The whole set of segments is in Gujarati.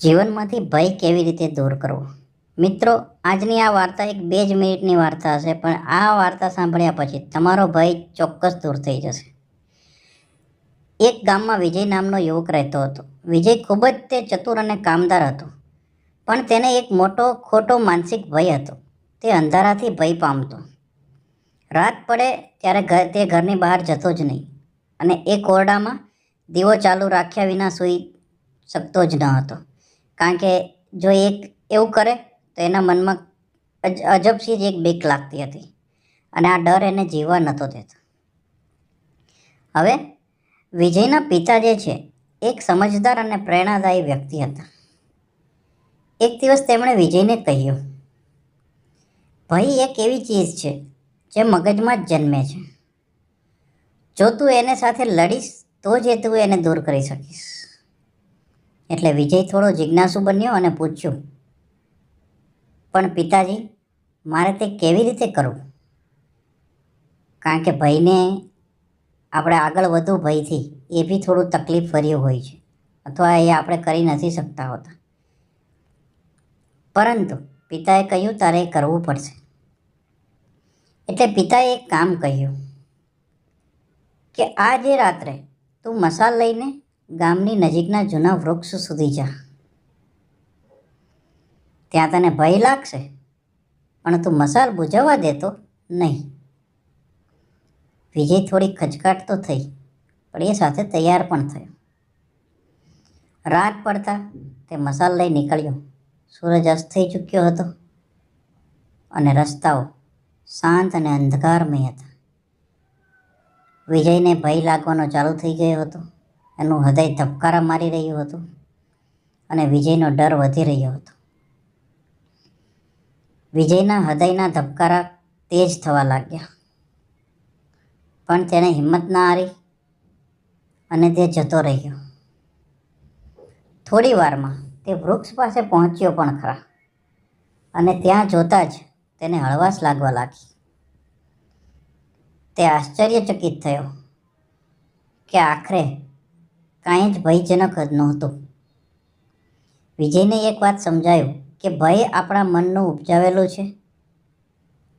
જીવનમાંથી ભય કેવી રીતે દૂર કરવો? મિત્રો, આજની આ વાર્તા એક બે જ મિનિટની વાર્તા હશે, પણ આ વાર્તા સાંભળ્યા પછી તમારો ભય ચોક્કસ દૂર થઈ જશે. એક ગામમાં વિજય નામનો યુવક રહેતો હતો. વિજય ખૂબ જ તે ચતુર અને કામદાર હતો, પણ તેને એક મોટો, ખોટો માનસિક ભય હતો. તે અંધારાથી ભય પામતો. રાત પડે ત્યારે ઘર તે ઘરની બહાર જતો જ નહીં અને એ કોરડામાં દીવો ચાલુ રાખ્યા વિના સૂઈ શકતો જ ન હતો. કારણ કે જો એક એવું કરે, તો એના મનમાં અજબસી જ એક બીક લાગતી હતી. અને આ ડર એને જીવવા નહોતો દેતો. હવે વિજયના પિતા જે છે, એક સમજદાર અને પ્રેરણાદાયી વ્યક્તિ હતા. એક દિવસ તેમણે વિજયને કહ્યું, ભાઈ, એક એવી ચીજ છે, જે મગજમાં જ જન્મે છે. જો તું એને સાથે લડીશ, તો જ એ તું એને દૂર કરી શકીશ. એટલે વિજય થોડો જિજ્ઞાસુ બન્યો અને પૂછ્યું, પણ પિતાજી, મારે તે કેવી રીતે કરવું? કારણ કે ભયને આપણે આગળ વધુ ભયથી એ બી થોડું તકલીફ ભર્યું હોય છે, અથવા એ આપણે કરી નથી શકતા હોતા. પરંતુ પિતાએ કહ્યું, તારે કરવું પડશે. એટલે પિતાએ એક કામ કહ્યું કે, આજે રાત્રે તું મસાલ લઈને ગામની નજીકના જૂના વૃક્ષ સુધી જા. ત્યાં તને ભય લાગશે, પણ તું મસાલ બુજાવવા દેતો નહીં. વિજય થોડી ખચકાટ તો થઈ, પણ એ સાથે તૈયાર પણ થયો. રાત પડતા તે મસાલ લઈ નીકળ્યો. સૂરજ અસ્ત થઈ ચૂક્યો હતો અને રસ્તાઓ શાંત અને અંધકારમય હતા. વિજયને ભય લાગવાનો ચાલુ થઈ ગયો હતો. એનું હૃદય ધબકારા મારી રહ્યું હતું અને વિજયનો ડર વધી રહ્યો હતો. વિજયના હૃદયના ધબકારા તેજ થવા લાગ્યા. પણ તેને હિંમત ના હારી અને તે જતો રહ્યો. થોડી વારમાં તે વૃક્ષ પાસે પહોંચ્યો પણ ખરા અને ત્યાં જોતાં જ તેને હળવાશ લાગવા લાગી. તે આશ્ચર્યચકિત થયો કે આખરે કાંઈ જ ભયજનક જ નહોતું. વિજયને એક વાત સમજાયું કે ભય આપણા મનનું ઉપજાવેલું છે.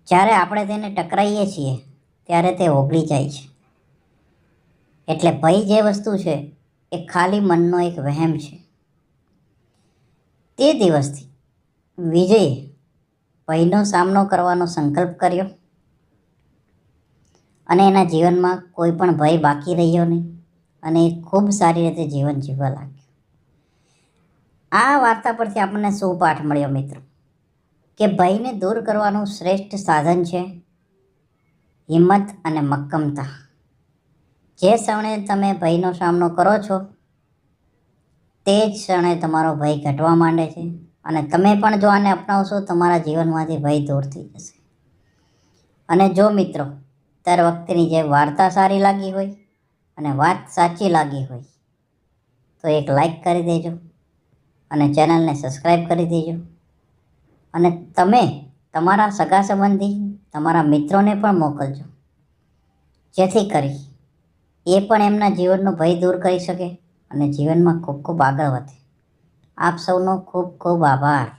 જ્યારે આપણે તેને ટકરાઈએ છીએ, ત્યારે તે ઓગળી જાય છે. એટલે ભય જે વસ્તુ છે, એ ખાલી મનનો એક વહેમ છે. તે દિવસથી વિજયે ભયનો સામનો કરવાનો સંકલ્પ કર્યો. અને એના જીવનમાં કોઈ પણ ભય બાકી રહ્યો નહીં. અને એ ખૂબ સારી રીતે જીવન જીવવા લાગ્યું. આ વાર્તા પરથી આપણને શું પાઠ મળ્યો, મિત્રો. કે ભયને દૂર કરવાનું શ્રેષ્ઠ સાધન છે હિંમત અને મક્કમતા. જે ક્ષણે તમે ભયનો સામનો કરો છો, તે જ ક્ષણે તમારો ભય ઘટવા માંડે છે અને તમે પણ જો આને અપનાવશો, તમારા જીવનમાંથી ભય દૂર થઈ જશે. અને જો, મિત્રો, દર વખતેની જે વાર્તા સારી લાગી હોય અને વાત સાચી લાગી હોય, તો એક લાઈક કરી દેજો અને ચેનલને સબસ્ક્રાઈબ કરી દેજો. અને તમે તમારા સગા સંબંધી તમારા મિત્રોને પણ મોકલજો. જેથી કરી એ પણ એમના જીવનનો ભય દૂર કરી શકે અને જીવનમાં ખૂબ ખૂબ આગળ વધે. આપ સૌનો ખૂબ ખૂબ આભાર.